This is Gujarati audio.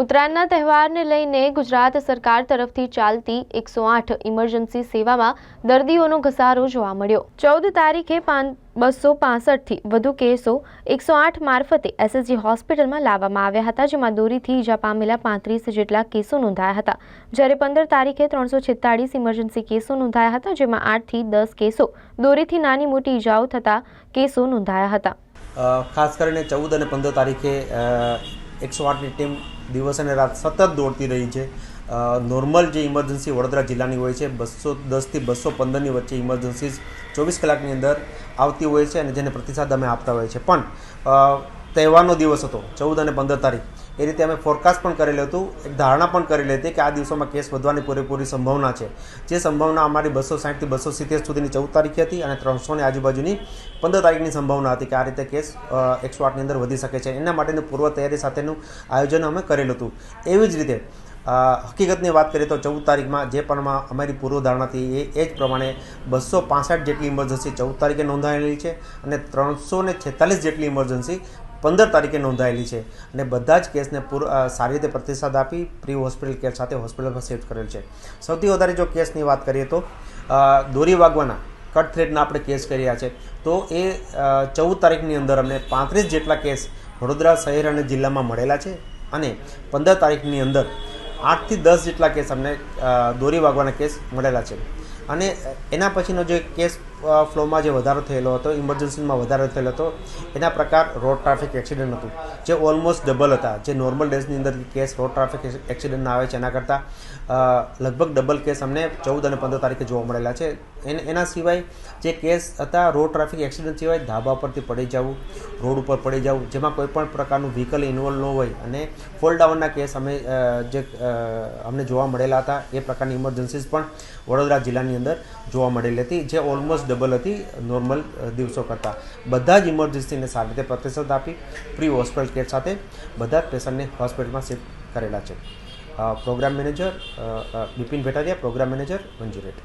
ઉત્તરાયણના તહેવારને લઈને ગુજરાત સરકાર તરફથી ચાલતી એકસો આઠ ઇમરજન્સી સેવામાં દર્દીઓનો ઘસારો જોવા મળ્યો. ચૌદ તારીખે બસો પાસઠથી વધુ કેસો એકસો આઠ મારફતે એસએસજી હોસ્પિટલમાં લાવવામાં આવ્યા હતા, જેમાં દોરીથી ઈજા પામેલા પાંત્રીસ જેટલા કેસો નોંધાયા હતા. જ્યારે પંદર તારીખે ત્રણસો છેતાળીસ ઇમરજન્સી કેસો નોંધાયા હતા, જેમાં આઠથી દસ કેસો દોરીથી નાની મોટી ઈજાઓ થતા કેસો નોંધાયા હતા. ખાસ કરીને ચૌદ અને પંદર તારીખે એકસો આઠની ટીમ દિવસ અને રાત સતત દોડતી રહી છે. નોર્મલ જે ઇમરજન્સી વડોદરા જિલ્લાની હોય છે, બસો દસથી બસો પંદરની વચ્ચે ઇમરજન્સીઝ ચોવીસ કલાકની અંદર આવતી હોય છે અને જેને પ્રતિસાદ અમે આપતા હોય છે. પણ તહેવારનો દિવસ હતો, ચૌદ અને પંદર તારીખ. એ રીતે અમે ફોરકાસ્ટ પણ કરેલું હતું. એક ધારણા પણ કરેલી હતી કે આ દિવસોમાં કેસ વધવાની પૂરેપૂરી સંભાવના છે. જે સંભાવના અમારી બસો સાઠથી બસો સિત્તેર સુધીની ચૌદ તારીખે હતી અને ત્રણસોની આજુબાજુની પંદર તારીખની સંભાવના હતી કે આ રીતે કેસ એકસો આઠની અંદર વધી શકે છે. એના માટેની પૂર્વ તૈયારી સાથેનું આયોજન અમે કરેલું હતું. એવી જ રીતે હકીકતની વાત કરીએ તો ચૌદ તારીખમાં જે પણ અમારી પૂર્વધારણા હતી એ એ જ પ્રમાણે બસો પાસઠ જેટલી ઇમરજન્સી ચૌદ તારીખે નોંધાયેલી છે અને ત્રણસો ને છેતાલીસ જેટલી ઇમરજન્સી પંદર તારીખે નોંધાયેલી છે અને બધા જ કેસને પૂર સારી રીતે પ્રતિસાદ આપી પ્રી હોસ્પિટલ કેર સાથે હોસ્પિટલમાં શિફ્ટ કરેલ છે. સૌથી વધારે જો કેસની વાત કરીએ તો દોરી વાગવાના કટ થ્રેડના આપણે કેસ કર્યા છે. તો એ ચૌદ તારીખની અંદર અમને પાંત્રીસ જેટલા કેસ વડોદરા શહેર અને જિલ્લામાં મળેલા છે અને પંદર તારીખની અંદર આઠથી દસ જેટલા કેસ અમને દોરી વાગવાના કેસ મળેલા છે. અને એના પછીનો જે કેસ ફ્લોમાં જે વધારો થયેલો હતો, ઇમરજન્સીમાં વધારો થયેલો હતો, એના પ્રકાર રોડ ટ્રાફિક એક્સિડન્ટ હતું, જે ઓલમોસ્ટ ડબલ હતા. જે નોર્મલ ડેઝની અંદર કેસ રોડ ટ્રાફિક એક્સિડન્ટના આવે છે, એના કરતાં લગભગ ડબલ કેસ અમને ચૌદ અને પંદર તારીખે જોવા મળેલા છે. એને સિવાય જે કેસ હતા રોડ ટ્રાફિક એક્સિડન્ટ સિવાય ધાબા પરથી પડી જવું, રોડ ઉપર પડી જવું, જેમાં કોઈ પણ પ્રકારનું વ્હીકલ ઇન્વોલ્વ ન હોય અને ફોલ ડાઉનના કેસ અમે જે અમને જોવા મળેલા હતા, એ પ્રકારની ઇમરજન્સીસ પણ વડોદરા જિલ્લાની અંદર જોવા મળેલી હતી, જે ઓલમોસ્ટ ડબલ હતી નોર્મલ દિવસો કરતાં. બધા જ ઇમરજન્સીને સારી રીતે પ્રતિસાદ આપી પ્રી હોસ્પિટલ કેર સાથે બધા જ પેશન્ટને હોસ્પિટલમાં શિફ્ટ કરેલા છે. Programme manager Bipin Bhetariya programme manager મંજુરેટ.